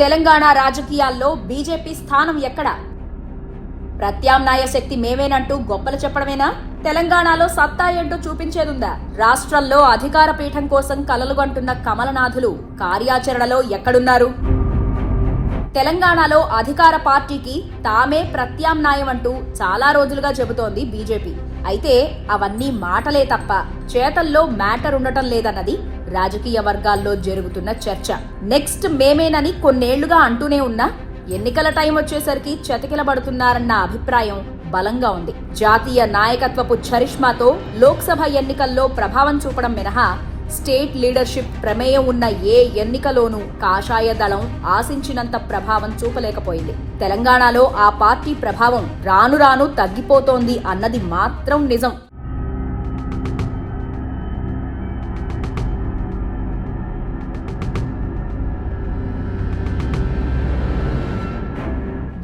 తెలంగాణ రాజకీయాల్లో బీజేపీ స్థానం ఎక్కడ? ప్రత్యామ్నాయ శక్తి మేమేనంటూ గొప్పలు చెప్పడమేనా? తెలంగాణలో సత్తా ఏంటో చూపించేదుందా? రాష్ట్రంలో అధికార పీఠం కోసం కలలుగంటున్న కమలనాథులు కార్యాచరణలో ఎక్కడున్నారు? తెలంగాణలో అధికార పార్టీకి తామే ప్రత్యామ్నాయం అంటూ చాలా రోజులుగా చెబుతోంది బీజేపీ. అయితే అవన్నీ మాటలే తప్ప చేతల్లో మ్యాటర్ ఉండటం లేదన్నది రాజకీయ వర్గాల్లో జరుగుతున్న చర్చ. నెక్స్ట్ మేమేనని కొన్నేళ్ళుగా అంటూనే ఉన్నా ఎన్నికల టైం వచ్చేసరికి చతికిలబడుతున్నారన్న అభిప్రాయం బలంగా ఉంది. జాతీయ నాయకత్వపు చరిష్మాతో లోక్సభ ఎన్నికల్లో ప్రభావం చూపడం మినహా స్టేట్ లీడర్షిప్ ప్రమేయం ఉన్న ఏ ఎన్నికలోనూ కాషాయ దళం ఆశించినంత ప్రభావం చూపలేకపోయింది. తెలంగాణలో ఆ పార్టీ ప్రభావం రాను రాను తగ్గిపోతోంది అన్నది మాత్రం నిజం.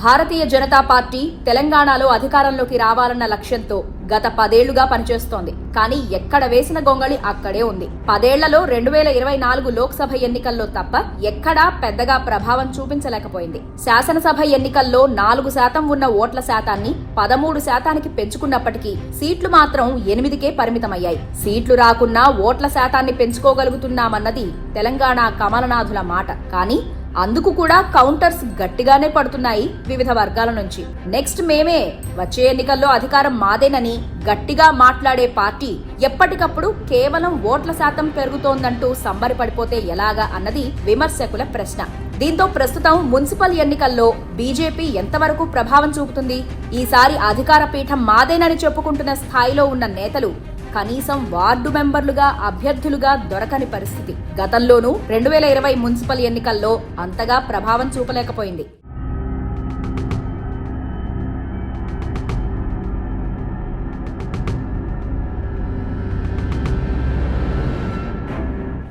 భారతీయ జనతా పార్టీ తెలంగాణలో అధికారంలోకి రావాలన్న లక్ష్యంతో గత పదేళ్ళుగా పనిచేస్తోంది. కానీ ఎక్కడ వేసిన గొంగళి అక్కడే ఉంది. పదేళ్ళలో రెండు వేల ఇరవై నాలుగు లోక్సభ ఎన్నికల్లో తప్ప ఎక్కడా పెద్దగా ప్రభావం చూపించలేకపోయింది. శాసనసభ ఎన్నికల్లో నాలుగు శాతం ఉన్న ఓట్ల శాతాన్ని పదమూడు శాతానికి పెంచుకున్నప్పటికీ సీట్లు మాత్రం ఎనిమిదికే పరిమితమయ్యాయి. సీట్లు రాకున్నా ఓట్ల శాతాన్ని పెంచుకోగలుగుతున్నామన్నది తెలంగాణ కమలనాథుల మాట. కానీ అందుకు కూడా కౌంటర్స్ గట్టిగానే పడుతున్నాయి వివిధ వర్గాల నుంచి. నెక్స్ట్ మేమే. వచ్చే ఎన్నికల్లో అధికారం మాదేనని గట్టిగా మాట్లాడే పార్టీ ఎప్పటికప్పుడు కేవలం ఓట్ల శాతం పెరుగుతోందంటూ సంబరపడిపోతే ఎలాగా అన్నది విమర్శకుల ప్రశ్న. దీంతో ప్రస్తుతం మున్సిపల్ ఎన్నికల్లో బీజేపీ ఎంతవరకు ప్రభావం చూపుతుంది? ఈసారి అధికార పీఠం మాదేనని చెప్పుకుంటున్న స్థాయిలో ఉన్న నేతలు కనీసం వార్డు మెంబర్లుగా అభ్యర్థులుగా దొరకని పరిస్థితి. గతంలోనూ రెండు వేల ఇరవై మున్సిపల్ ఎన్నికల్లో అంతగా ప్రభావం చూపలేకపోయింది.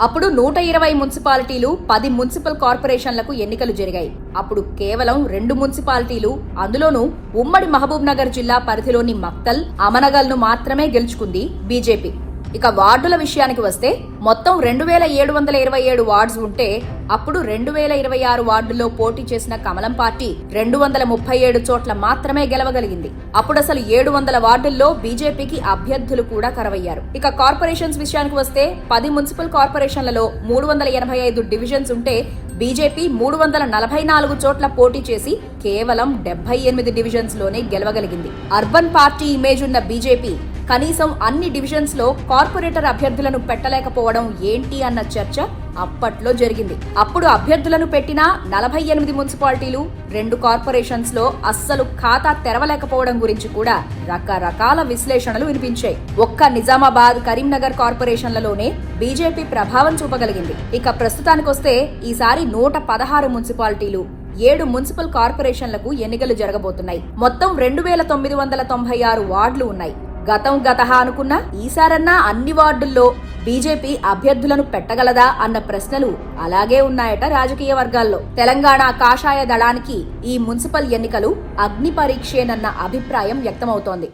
అప్పుడు నూట ఇరవై మున్సిపాలిటీలు పది మున్సిపల్ కార్పొరేషన్లకు ఎన్నికలు జరిగాయి. అప్పుడు కేవలం రెండు మున్సిపాలిటీలు అందులోనూ ఉమ్మడి మహబూబ్ నగర్ జిల్లా పరిధిలోని మక్తల్ అమనగల్ను మాత్రమే గెలుచుకుంది బీజేపీ. ఇక వార్డుల విషయానికి వస్తే మొత్తం రెండు వేల ఏడు వందల ఇరవై ఏడు వార్డ్స్ ఉంటే అప్పుడు రెండు వేల ఇరవై ఆరు వార్డుల్లో పోటీ చేసిన కమలం పార్టీ రెండు వందల ముప్పై ఏడు చోట్ల మాత్రమే గెలవగలిగింది. అప్పుడు అసలు ఏడు వందల వార్డుల్లో బీజేపీకి అభ్యర్థులు కూడా కరవయ్యారు. ఇక కార్పొరేషన్స్ విషయానికి వస్తే పది మున్సిపల్ కార్పొరేషన్లలో మూడు వందల ఎనభై ఐదు డివిజన్స్ ఉంటే బీజేపీ మూడు వందల నలభై నాలుగు చోట్ల పోటీ చేసి కేవలం డెబ్బై ఎనిమిది డివిజన్స్లోనే గెలవగలిగింది. అర్బన్ పార్టీ ఇమేజ్ ఉన్న బీజేపీ కనీసం అన్ని డివిజన్స్లో కార్పొరేటర్ అభ్యర్థులను పెట్టలేకపోవడం ఏంటి అన్న చర్చ అప్పట్లో జరిగింది. అప్పుడు అభ్యర్థులను పెట్టిన నలభై ఎనిమిది మున్సిపాలిటీలు రెండు కార్పొరేషన్స్లో అస్సలు ఖాతా తెరవలేకపోవడం గురించి కూడా రకరకాల విశ్లేషణలు వినిపించాయి. ఒక్క నిజామాబాద్ కరీంనగర్ కార్పొరేషన్లలోనే బీజేపీ ప్రభావం చూపగలిగింది. ఇక ప్రస్తుతానికొస్తే ఈసారి నూట పదహారు మున్సిపాలిటీలు ఏడు మున్సిపల్ కార్పొరేషన్లకు ఎన్నికలు జరగబోతున్నాయి. మొత్తం రెండు వేల తొమ్మిది వందల తొంభై ఆరు వార్డులు ఉన్నాయి. గతం గతహ అనుకున్న ఈసారన్నా అన్ని వార్డుల్లో బీజేపీ అభ్యర్థులను పెట్టగలదా అన్న ప్రశ్నలు అలాగే ఉన్నాయట రాజకీయ వర్గాల్లో. తెలంగాణ కాషాయ దళానికి ఈ మున్సిపల్ ఎన్నికలు అగ్ని పరీక్షేనన్న అభిప్రాయం వ్యక్తమవుతోంది.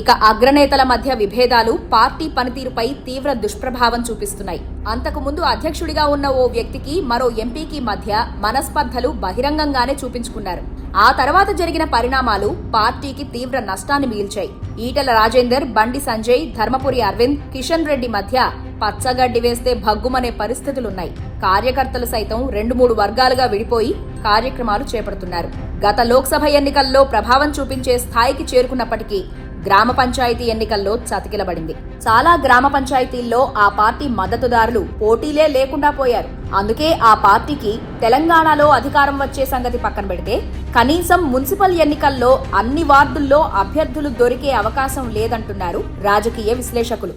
ఇక అగ్రనేతల మధ్య విభేదాలు పార్టీ పనితీరుపై తీవ్ర దుష్ప్రభావం చూపిస్తున్నాయి. అంతకుముందు అధ్యక్షుడిగా ఉన్న ఓ వ్యక్తికి మరో ఎంపీకి మధ్య మనస్పర్ధలు బహిరంగంగానే చూపించుకున్నారు. ఆ తర్వాత జరిగిన పరిణామాలు పార్టీకి తీవ్ర నష్టాన్ని మిగిల్చాయి ఈటల రాజేందర్ బండి సంజయ్ ధర్మపురి అరవింద్ కిషన్ రెడ్డి మధ్య పచ్చగడ్డి వేస్తే భగ్గుమనే పరిస్థితులున్నాయి. కార్యకర్తలు సైతం రెండు మూడు వర్గాలుగా విడిపోయి కార్యక్రమాలు చేపడుతున్నారు. గత లోక్సభ ఎన్నికల్లో ప్రభావం చూపించే స్థాయికి చేరుకున్నప్పటికీ గ్రామ పంచాయతీ ఎన్నికల్లో చతికిలబడింది. చాలా గ్రామ పంచాయతీల్లో ఆ పార్టీ మద్దతుదారులు పోటీలే లేకుండా పోయారు. అందుకే ఆ పార్టీకి తెలంగాణలో అధికారం వచ్చే సంగతి పక్కన పెడితే కనీసం మున్సిపల్ ఎన్నికల్లో అన్ని వార్డుల్లో అభ్యర్థులు దొరికే అవకాశం లేదంటున్నారు రాజకీయ విశ్లేషకులు.